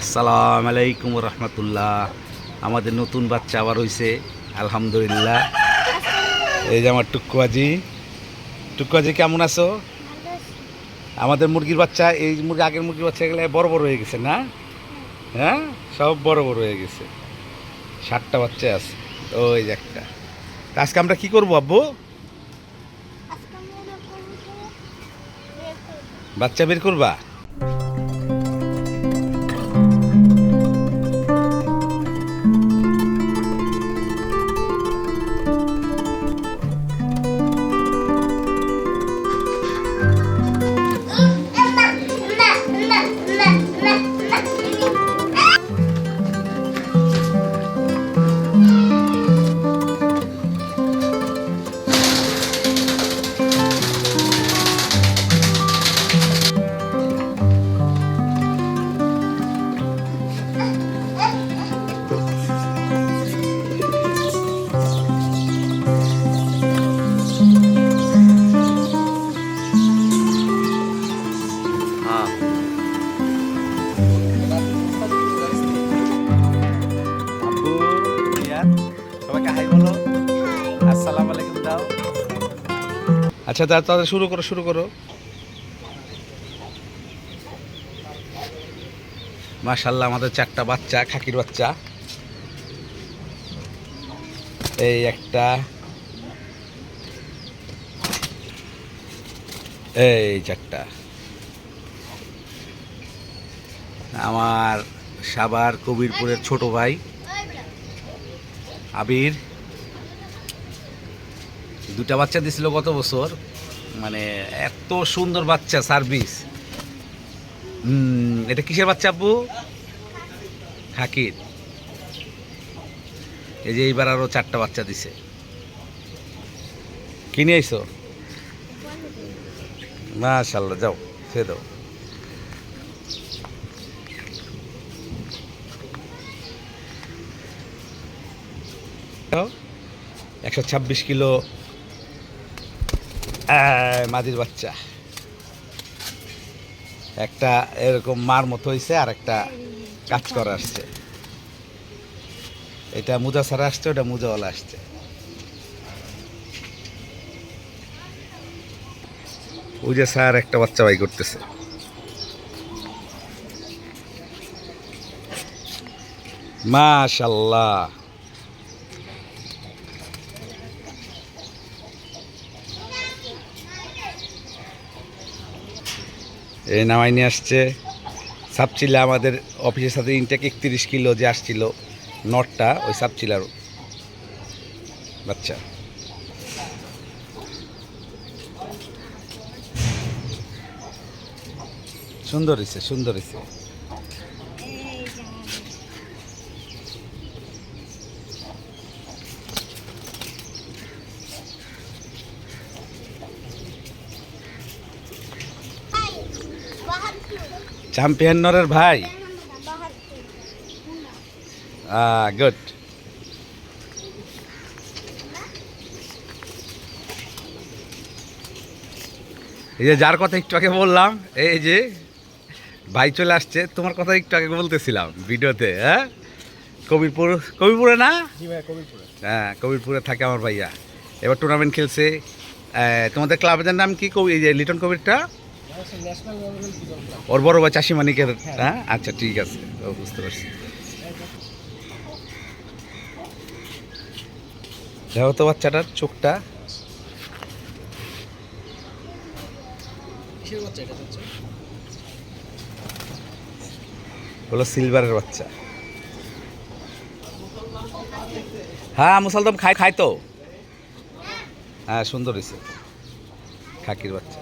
আসসালামু আলাইকুম রহমতুল্লাহ। আমাদের নতুন বাচ্চা আবার হইছে আলহামদুলিল্লাহ। এই যে আমার টুকুয়াজি টুকুয়াজি কেমন আছো? আমাদের মুরগির বাচ্চা এই মুরগি আগের মুরগির বাচ্চা এগুলো বড় বড় হয়ে গেছে না? হ্যাঁ? সব বড় বড় হয়ে গেছে। ষাটটা বাচ্চা আছে। ওই যে একটা। আজকে আমরা কি করব আব্বু? বাচ্চা বের করবা? আচ্ছা তা তাহলে শুরু করো শুরু করো। মাশাল্লাহ আমাদের চারটা বাচ্চা, খাকির বাচ্চা। এই একটা। এই চারটা। আমার সাবার কবিরপুরের ছোট ভাই, আবির। দুটা বাচ্চা দিছিল গত বছর। মানে এত সুন্দর বাচ্চা, সার্ভিস। এটা কিসের বাচ্চা আপু? খাকির এই যে এইবার আরও চারটা বাচ্চা দিছে। কিনে আইছো? মাশাল্লাহ যাও, খেয়ে দাও। একশো ছাব্বিশ কিলো মাঝির বাচ্চা। একটা এরকম মার মতো হয়েছে আর একটা কাজ করে আসছে। এটা মুজা ছাড়া আসছে, ওটা মুজাওয়ালা আসছে। ওই যে স্যার একটা বাচ্চা বাই করতেছে। মাশাল্লাহ। নামাই নিয়ে আসছে। সাপচিলা আমাদের অফিসের সাথে ইনটেক একত্রিশ কিলো যে আসছিল, নটটা, ওই সাপচিলার বাচ্চা। সুন্দর হয়েছে সুন্দর হয়েছে চ্যাম্পিয়ন নরের ভাই গুড এই যে যার কথা একটু আগে বললাম এই যে ভাই চলে আসছে তোমার কথা একটু আগে বলতেছিলাম ভিডিওতে হ্যাঁ? কবিরপুর কবিরপুরে না? হ্যাঁ কবিরপুরে থাকে আমার ভাইয়া। এবার টুর্নামেন্ট খেলছে। তোমাদের ক্লাবের নাম কি কবি এই যে লিটন কবিরটা? ওর বড় ভাই চাষি মানিকের হ্যাঁ? আচ্ছা ঠিক আছে। বুঝতে পারছি। দেখো তো বাচ্চাটার চোখটা। হলো সিলভারের বাচ্চা। হ্যাঁ মুসালদম খাই খাই তো। হ্যাঁ সুন্দর হয়েছে খাকির বাচ্চা।